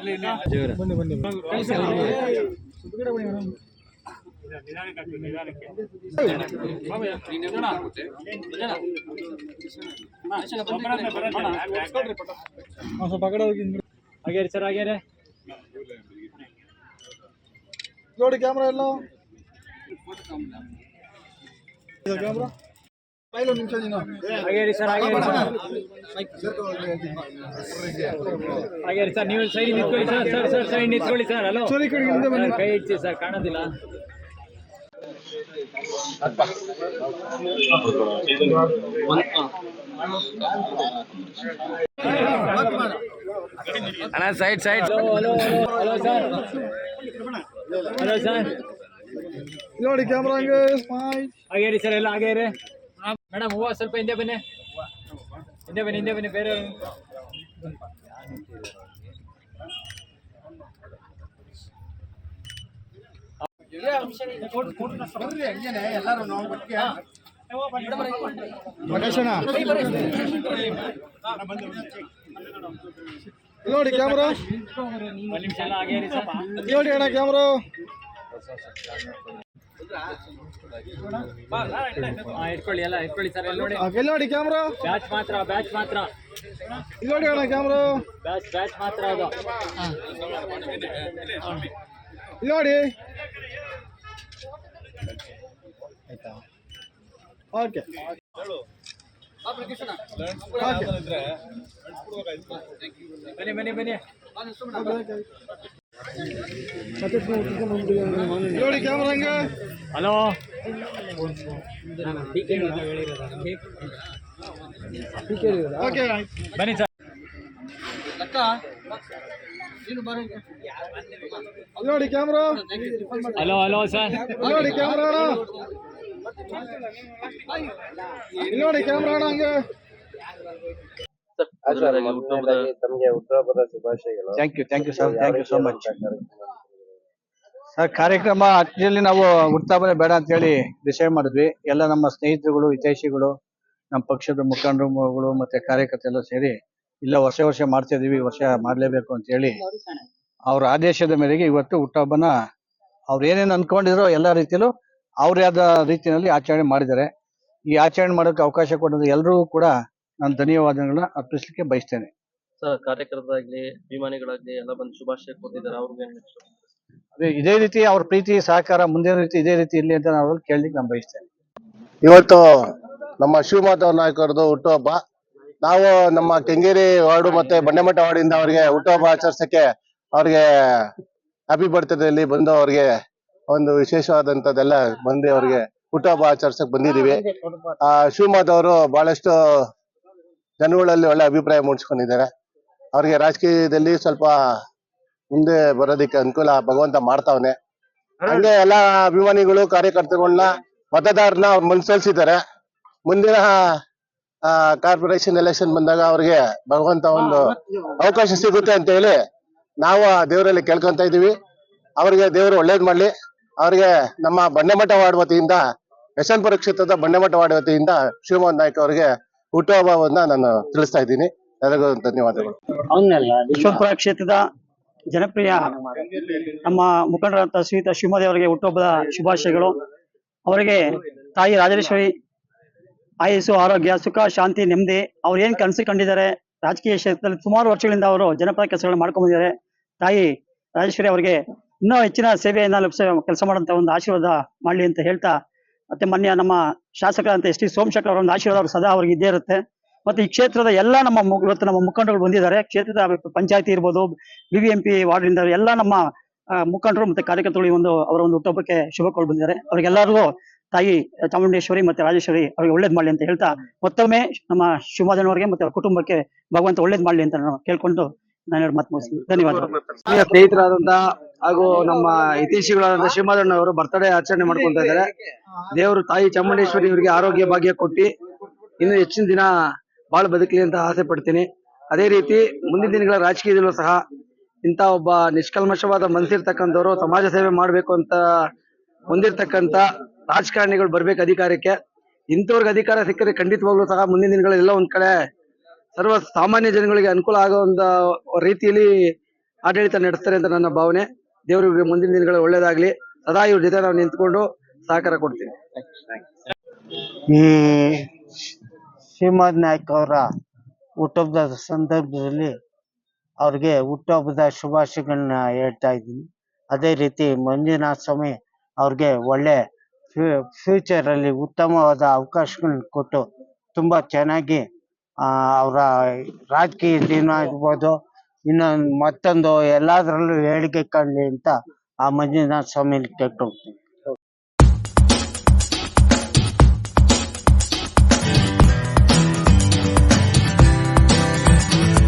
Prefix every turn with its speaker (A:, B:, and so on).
A: ಬನ್ನಿ ಬನ್ನಿ ಒಂದ್ ಸ್ವಲ್ಪ ಆ ಕಡೆ ಹೋಗಿ ಹಿಂದ್ಗಡೆ.
B: ಹಾಗೆ ಸರ್ ಹಾಗೆ
A: ನೋಡಿ ಕ್ಯಾಮ್ರಾ ಎಲ್ಲ ಕ್ಯಾಮ್ರಾ ಒಂದು ನಿಮಿಷ ನೀನು
B: ಹಾಗೇರಿ ಸರ್ ಹಾಗೆ ಆಗೇರಿ ಸರ್ ನೀವು ಸೈಡ್ ನಿಂತ್ಕೊಳ್ಳಿ ಸರ್ ಸರ್ ಸರ್ ಸೈಡ್ ನಿಂತ್ಕೊಳ್ಳಿ ಸರ್ ಹಲೋ
A: ಸರಿ ಕಡೆ ಹಿಂದೆ ಬನ್ನಿ
B: ಕೈ ಇಚ್ಚಿ ಸರ್ ಕಾಣೋದಿಲ್ಲ
C: ಅಣ್ಣ side side
B: hello hello sir hello sir
A: ನೋಡಿ ಕ್ಯಾಮ್ರಾ ಹಂಗೆ ಸ್ಮೈಲ್
B: ಹಾಗೆ ರೀ ಸರ್ ಎಲ್ಲ ಹಾಗೆ ಮೇಡಮ್ ಹೂವು ಸ್ವಲ್ಪ ಹಿಂದೆ ಬನ್ನಿ. ಹಿಂದೆ ಬನ್ನಿ ಹಿಂದೆ ಬನ್ನಿ ಬೇರೆ
A: ಮಕೇಶಣ್ಣ ನೋಡಿ ಕ್ಯಾಮ್ರಾ. ನೋಡಿ ಅಣ್ಣ ಕ್ಯಾಮ್ರಾ.
B: ಹಾಂ ಇಟ್ಕೊಳ್ಳಿ ಎಲ್ಲ ಇಟ್ಕೊಳ್ಳಿ ಸರ್ ಎಲ್ಲ ನೋಡಿ
A: ಇಲ್ಲಿ ನೋಡಿ ಕ್ಯಾಮ್ರಾ.
B: ಬ್ಯಾಚ್ ಮಾತ್ರ ಬ್ಯಾಚ್ ಮಾತ್ರ
A: ಇಲ್ಲಿ ನೋಡಿ ಅಣ್ಣ ಕ್ಯಾಮ್ರಾ.
B: ಬ್ಯಾಚ್ ಬ್ಯಾಚ್ ಮಾತ್ರ ಅದು
A: ಇಲ್ಲಿ ನೋಡಿ ಓಕೆ
B: ಬನ್ನಿ ಬನ್ನಿ ಬನ್ನಿ
A: ನೋಡಿ ಕ್ಯಾಮ್ರಾ ಹಂಗೆ.
B: ಹಲೋ?
A: ಓಕೆ
B: ಬನ್ನಿ ಸರ್.
A: ಇಲ್ಲಿ ನೋಡಿ ಕ್ಯಾಮ್ರಾ.
B: Hello hello sir.
A: ಇಲ್ಲಿ ನೋಡಿ ಕ್ಯಾಮ್ರಾ ನೋಡಿ ಕ್ಯಾಮ್ರಾ ಅಣ್ಣ ಹಂಗೆ.
D: ತಮಗೆ ಹುಟ್ಟುಹಬ್ಬದ ಶುಭಾಶಯಗಳು.
E: Thank you thank you sir thank you so much sir ಕಾರ್ಯಕ್ರಮ ಆಕ್ಚುಲಿ ನಾವು ಹುಟ್ಟಾಬನೆ ಬೇಡ ಅಂತ ಹೇಳಿ ಡಿಸೈಡ್ ಮಾಡಿದ್ವಿ. ಎಲ್ಲ ನಮ್ಮ ಸ್ನೇಹಿತರುಗಳು, ಹಿತೈಷಿಗಳು, ನಮ್ಮ ಪಕ್ಷದ ಮುಖಂಡರುಗಳು ಮತ್ತೆ ಎಲ್ಲ ಸೇರಿ ಇಲ್ಲ ವರ್ಷ ವರ್ಷ ಮಾಡ್ತಾ ಇದೀವಿ ವರ್ಷ ಮಾಡಲೇಬೇಕು ಅಂತ ಹೇಳಿ ಅವ್ರ ಆದೇಶದ ಮೇರೆಗೆ ಇವತ್ತು ಹುಟ್ಟಹಬ್ಬನ ಅವ್ರು ಏನೇನು ಅನ್ಕೊಂಡಿದ್ರು ಎಲ್ಲ ರೀತಿಯಲ್ಲೂ ಅವ್ರೇ ಆದ ರೀತಿಯಲ್ಲಿ ಆಚರಣೆ ಮಾಡಿದ್ದಾರೆ. ಈ ಆಚರಣೆ ಮಾಡೋಕೆ ಅವಕಾಶ ಕೊಡೋದು ಎಲ್ಲರಿಗೂ ಕೂಡ ನಾನು ಧನ್ಯವಾದಗಳನ್ನ ಅರ್ಪಿಸಲಿಕ್ಕೆ ಬಯಸ್ತೇನೆ.
D: ಸರ್, ಕಾರ್ಯಕರ್ತರಾಗ್ಲಿ, ಅಭಿಮಾನಿಗಳಾಗ್ಲಿ ಎಲ್ಲ ಬಂದು ಶುಭಾಶಯ ಕೊಟ್ಟಿದ್ದಾರೆ ಅವ್ರಿಗೆ
E: ಇದೇ ರೀತಿ ಅವ್ರ ಪ್ರೀತಿ, ಸಹಕಾರ ಮುಂದಿನ ರೀತಿ ಇದೇ ರೀತಿ ಇರ್ಲಿ ಅಂತ ನಾವು ಕೇಳಲಿಕ್ಕೆ ನಾನು ಬಯಸ್ತೇನೆ.
F: ಇವತ್ತು ನಮ್ಮ ಶಿವಮಾಧವ್ ನಾಯಕರದು ಹುಟ್ಟುಹಬ್ಬ. ನಾವು ನಮ್ಮ ಕೆಂಗೇರಿ ವಾರ್ಡು ಮತ್ತೆ ಬಂಡೆಮಠ ವಾರ್ಡಿಂದ ಅವರಿಗೆ ಹುಟ್ಟುಹಬ್ಬ ಆಚರಿಸಕ್ಕೆ ಅವ್ರಿಗೆ ಹ್ಯಾಪಿ ಬರ್ತ್ಡೇಲಿ ಬಂದು ಅವ್ರಿಗೆ ಒಂದು ವಿಶೇಷವಾದಂತದೆಲ್ಲ ಬಂದು ಅವ್ರಿಗೆ ಹುಟ್ಟುಹಬ್ಬ ಆಚರಿಸಕ್ ಬಂದಿದೀವಿ ಆ ಶಿವಮಾಧವ್ ಅವರು ಬಹಳಷ್ಟು ಜನಗಳಲ್ಲಿ ಒಳ್ಳೆ ಅಭಿಪ್ರಾಯ ಮೂಡಿಸ್ಕೊಂಡಿದ್ದಾರೆ. ಅವ್ರಿಗೆ ರಾಜಕೀಯದಲ್ಲಿ ಸ್ವಲ್ಪ ಮುಂದೆ ಬರೋದಿಕ್ಕೆ ಅನುಕೂಲ ಭಗವಂತ ಮಾಡ್ತಾವನೆ. ಹಂಗೆ ಎಲ್ಲಾ ಅಭಿಮಾನಿಗಳು ಕಾರ್ಯಕರ್ತರುಗಳನ್ನ ಮತದಾರನ ಅವ್ರು ಮನ್ಸಲ್ಸಿದ್ದಾರೆ ಮುಂದಿನ ಕಾರ್ಪೊರೇಷನ್ ಎಲೆಕ್ಷನ್ ಬಂದಾಗ ಅವ್ರಿಗೆ ಭಗವಂತ ಒಂದು ಅವಕಾಶ ಸಿಗುತ್ತೆ ಅಂತ ಹೇಳಿ ನಾವು ಆ ದೇವರಲ್ಲಿ ಕೇಳ್ಕೊಂತ ಇದೀವಿ. ಅವ್ರಿಗೆ ದೇವರು ಒಳ್ಳೇದ್ ಮಾಡ್ಲಿ. ಅವ್ರಿಗೆ ನಮ್ಮ ಬಂಡೆಮಠ ವಾರ್ಡ್ ವತಿಯಿಂದ ಯಶವಂತಪುರ ಕ್ಷೇತ್ರದ ಬಂಡೆಮಠ ವಾರ್ಡ್ ವತಿಯಿಂದ ಶಿವಮೋಹನ್ ನಾಯ್ಕ ಅವರಿಗೆ ಹುಟ್ಟುಹಬ್ಬವನ್ನ ನಾನು ತಿಳಿಸ್ತಾ ಇದ್ದೀನಿ. ಎಲ್ಲರಿಗೂ ಧನ್ಯವಾದಗಳು.
G: ಯಶವಂತಪುರ ಕ್ಷೇತ್ರದ ಜನಪ್ರಿಯ ನಮ್ಮ ಮುಖಂಡರಂತ ಶ್ರೀತ ಶಿವಮೊದೇವರಿಗೆ ಹುಟ್ಟುಹಬ್ಬದ ಶುಭಾಶಯಗಳು. ಅವರಿಗೆ ತಾಯಿ ರಾಜೇಶ್ವರಿ ಆಯಸ್ಸು, ಆರೋಗ್ಯ, ಸುಖ, ಶಾಂತಿ, ನೆಮ್ಮದಿ, ಅವ್ರು ಏನ್ ಕನಸು ಕಂಡಿದ್ದಾರೆ, ರಾಜಕೀಯ ಕ್ಷೇತ್ರದಲ್ಲಿ ಸುಮಾರು ವರ್ಷಗಳಿಂದ ಅವರು ಜನಪರ ಕೆಲಸಗಳನ್ನ ಮಾಡ್ಕೊಂಡಿದ್ದಾರೆ ತಾಯಿ ರಾಜೇಶ್ವರಿ ಅವರಿಗೆ ಇನ್ನೂ ಹೆಚ್ಚಿನ ಸೇವೆಯನ್ನ ಕೆಲಸ ಮಾಡುವಂತ ಒಂದು ಆಶೀರ್ವಾದ ಮಾಡಲಿ ಅಂತ ಹೇಳ್ತಾ ಮತ್ತೆ ಮೊನ್ನೆ ನಮ್ಮ ಶಾಸಕರಂತ ಎಸ್ ಟಿ ಸೋಮಶೇಖರ್ ಅವರ ಒಂದು ಆಶೀರ್ವಾದ ಅವ್ರು ಸದಾ ಅವ್ರಿಗೆ ಇದ್ದೇ ಇರುತ್ತೆ. ಮತ್ತೆ ಈ ಕ್ಷೇತ್ರದ ಎಲ್ಲ ನಮ್ಮ ಇವತ್ತು ನಮ್ಮ ಮುಖಂಡರು ಬಂದಿದ್ದಾರೆ. ಕ್ಷೇತ್ರದ ಪಂಚಾಯತಿ ಇರ್ಬೋದು ಬಿಬಿಎಂಪಿ ವಾರ್ಡಿಂದ ಎಲ್ಲ ನಮ್ಮ ಮುಖಂಡರು ಮತ್ತೆ ಕಾರ್ಯಕರ್ತರು ಈ ಒಂದು, ಅವರ ಒಂದು ಹುಟ್ಟುಹಬ್ಬಕ್ಕೆ ಶುಭ ಕೋರಿ ಬಂದಿದ್ದಾರೆ ಅವ್ರಿಗೆಲ್ಲರಿಗೂ ತಾಯಿ ಚಾಮುಂಡೇಶ್ವರಿ ಮತ್ತೆ ರಾಜೇಶ್ವರಿ ಅವ್ರಿಗೆ ಒಳ್ಳೇದ್ ಮಾಡ್ಲಿ ಅಂತ ಹೇಳ್ತಾ, ಮತ್ತೊಮ್ಮೆ ನಮ್ಮ ಶಿವಮೊಗ್ಗನವರಿಗೆ ಮತ್ತೆ ಅವ್ರ ಕುಟುಂಬಕ್ಕೆ ಭಗವಂತ ಒಳ್ಳೇದ್ ಮಾಡ್ಲಿ ಅಂತ ನಾನು ಕೇಳ್ಕೊಂಡು ನಾನು ಮಾತು ಮುಗಿಸ್ತೀನಿ. ಧನ್ಯವಾದ.
E: ಸ್ನೇಹಿತರಾದಂತಹ ಸ್ನೇಹಿತರಾದಂತ ಹಾಗೂ ನಮ್ಮ ಹಿತೈಷಿಗಳಾದಂತ ಶಿವಮೊಗ್ಗಣ್ಣ ಅವರು ಬರ್ತಡೇ ಆಚರಣೆ ಮಾಡ್ಕೊಂತ ಇದ್ದಾರೆ. ದೇವರು ತಾಯಿ ಚಾಮುಂಡೇಶ್ವರಿ ಇವರಿಗೆ ಆರೋಗ್ಯ ಭಾಗ್ಯ ಕೊಟ್ಟಿ ಇನ್ನು ಹೆಚ್ಚಿನ ದಿನ ಬಾಳ್ ಬದುಕಲಿ ಅಂತ ಆಸೆ ಪಡ್ತೀನಿ. ಅದೇ ರೀತಿ ಮುಂದಿನ ದಿನಗಳ ರಾಜಕೀಯದಲ್ಲೂ ಸಹ ಇಂಥ ಒಬ್ಬ ನಿಷ್ಕಲ್ಮಶವಾದ ಮನಸ್ಸಿರ್ತಕ್ಕಂಥವ್ರು ಸಮಾಜ ಸೇವೆ ಮಾಡಬೇಕು ಅಂತ ಹೊಂದಿರ್ತಕ್ಕಂಥ ರಾಜಕಾರಣಿಗಳು ಬರ್ಬೇಕು ಅಧಿಕಾರಕ್ಕೆ. ಇಂಥವ್ರಿಗೆ ಅಧಿಕಾರ ಸಿಕ್ಕರೆ ಖಂಡಿತವಾಗ್ಲೂ ಸಹ ಮುಂದಿನ ದಿನಗಳೆಲ್ಲ ಒಂದ್ ಕಡೆ ಸರ್ವ ಸಾಮಾನ್ಯ ಜನಗಳಿಗೆ ಅನುಕೂಲ ಆಗೋ ರೀತಿಯಲ್ಲಿ ಆಡಳಿತ ನಡೆಸ್ತಾರೆ ಅಂತ ನನ್ನ ಭಾವನೆ. ದೇವರು ಮುಂದಿನ ದಿನಗಳು ಒಳ್ಳೇದಾಗ್ಲಿ. ಸದಾ ಇವ್ರ ಜೊತೆ ನಾವು ನಿಂತ್ಕೊಂಡು ಸಹಕಾರ ಕೊಡ್ತೀನಿ.
C: ಈ ಶ್ರೀಮದ್ ನಾಯ್ಕ ಅವರ ಹುಟ್ಟುಹಬ್ಬದ ಸಂದರ್ಭದಲ್ಲಿ ಅವ್ರಿಗೆ ಹುಟ್ಟುಹಬ್ಬದ ಶುಭಾಶಯಗಳನ್ನ ಹೇಳ್ತಾ ಇದ್ದೀನಿ. ಅದೇ ರೀತಿ ಮಂಜುನಾಥ ಸ್ವಾಮಿ ಅವ್ರಿಗೆ ಒಳ್ಳೆ ಫ್ಯೂಚರ್ ಅಲ್ಲಿ ಉತ್ತಮವಾದ ಅವಕಾಶಗಳನ್ನ ಕೊಟ್ಟು ತುಂಬಾ ಚೆನ್ನಾಗಿ ಅವರ ರಾಜಕೀಯ ಜೀವನ ಇರ್ಬೋದು. ಇನ್ನೊಂದು ಮತ್ತೊಂದು ಎಲ್ಲಾದ್ರಲ್ಲೂ ಹೇಳಿಕೆ ಕಾಣಲಿ ಅಂತ ಆ ಮಂಜುನಾಥ ಸ್ವಾಮಿಲಿ ಕೇಳ್ಕೊಳ್ತೀನಿ.